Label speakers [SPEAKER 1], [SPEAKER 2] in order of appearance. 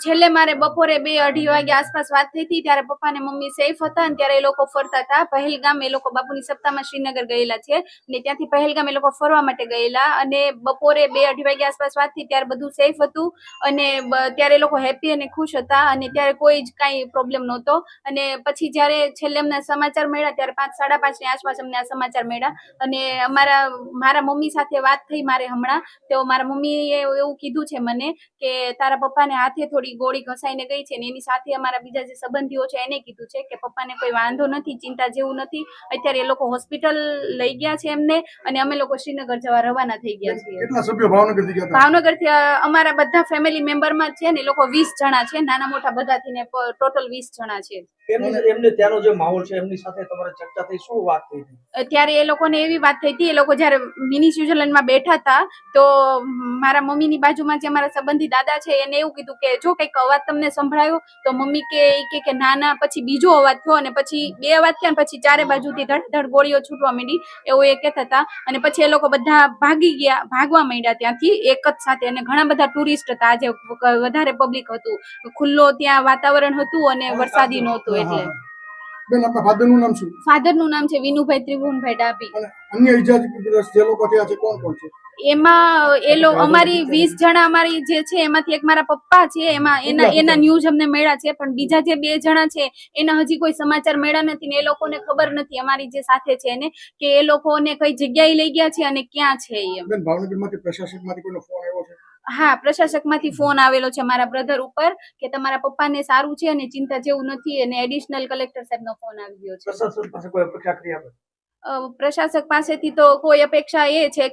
[SPEAKER 1] છેલ્લે મારે બપોરે બે અઢી વાગે આસપાસ વાત થઈ હતી, ત્યારે પપ્પા ને મમ્મી સેફ હતા અને ત્યારે એ લોકો ફરતા હતા. પહેલગામ એ લોકો બાપુની સપ્તાહમાં શ્રીનગર ગયેલા છે અને ત્યાંથી પહેલગામ એ લોકો ફરવા માટે ગયેલા અને બપોરે બે અઢી વાગે આસપાસ વાત થઈ ત્યારે બધું સેફ હતું અને ત્યારે એ લોકો હેપી અને ખુશ હતા અને ત્યારે કોઈ જ કાંઈ પ્રોબ્લેમ નહોતો. અને પછી જ્યારે છેલ્લે અમને સમાચાર મળ્યા ત્યારે પાંચ, સાડા પાંચની આસપાસ અમને આ સમાચાર મળ્યા અને અમારા, મારા મમ્મી સાથે વાત થઈ મારે હમણાં. તો મારા મમ્મીએ એવું કીધું છે મને કે તારા પપ્પાને હાથે થોડી ગોળી ઘસાઈને ગઈ છે ને એની સાથે અમારા બીજા જે સંબંધીઓ છે એને કીધું છે કે પપ્પાને કોઈ વાંધો નથી ચિંતા જેવું નથી. અત્યારે એ લોકો હોસ્પિટલ લઈ ગયા છે એમને અને અમે લોકો શ્રીનગર જવા રવાના થઈ ગયા છીએ. ભાવનગરથી અમારા બધા ફેમિલી મેમ્બરમાં છે ને એ લોકો વીસ જણા છે. નાના મોટા બધાથી ને ટોટલ વીસ જણા છે.
[SPEAKER 2] એમની એમને ત્યાંનો જે માહોલ છે એમની સાથે તમારે ચર્ચા થઈ શું વાત થઈ
[SPEAKER 1] ત્યારે એ લોકોને એવી વાત થઈ હતી એ લોકો જ્યારે મિની સ્વિટરલેન્ડમાં બેઠા હતા તો મારા મમ્મીની બાજુમાં જે મારા સંબંધી દાદા છે એને એવું કીધું કે જો કંઈક અવાજ તમને સંભળાયો તો મમ્મી કે કે ના ના પછી બીજો અવાજ થયો અને પછી બે અવાજ થયા પછી ચારે બાજુથી ધડ ગોળીઓ છૂટવા માંડી એવું એ કહેતા હતા. અને પછી એ લોકો બધા ભાગી ગયા ભાગવા માંડ્યા ત્યાંથી એક જ સાથે. અને ઘણા બધા ટુરિસ્ટ હતા આજે વધારે પબ્લિક હતું. ખુલ્લો ત્યાં વાતાવરણ હતું અને વરસાદી નહોતું એટલે.
[SPEAKER 3] બેન આપણા ફાધરનું નામ શું?
[SPEAKER 1] ફાધરનું નામ છે વિનુભાઈ ત્રિભુવનભાઈ ડાબી
[SPEAKER 3] અને અન્ય ઇજાગ્રસ્ત જે લોકો થયા છે કોણ કોણ છે?
[SPEAKER 1] એમાં એ લોકો અમારી વીસ જણા અમારી જે છે એમાંથી એક મારા પપ્પા છે એમાં એના એના ન્યૂઝ અમને મળ્યા છે પણ બીજા જે બે જણા છે એના હજી કોઈ સમાચાર મળ્યા નથી ને એ લોકોને ખબર નથી. અમારી જે સાથે છે એને કે એ લોકોને કઈ જગ્યાએ લઈ ગયા છે અને ક્યાં છે એ એમ.
[SPEAKER 3] બેન ભાવનગરમાંથી કોઈનો ફોન આવ્યો છે?
[SPEAKER 1] હા પ્રશાસકમાંથી ફોન આવેલો છે મારા બ્રધર ઉપર કે તમારા પપ્પાને સારું છે અને ચિંતા જેવું નથી અને એડિશનલ કલેક્ટર સાહેબનો ફોન આવી ગયો છે પ્રશાસક પાસેથી તો કોઈ અપેક્ષા એ છે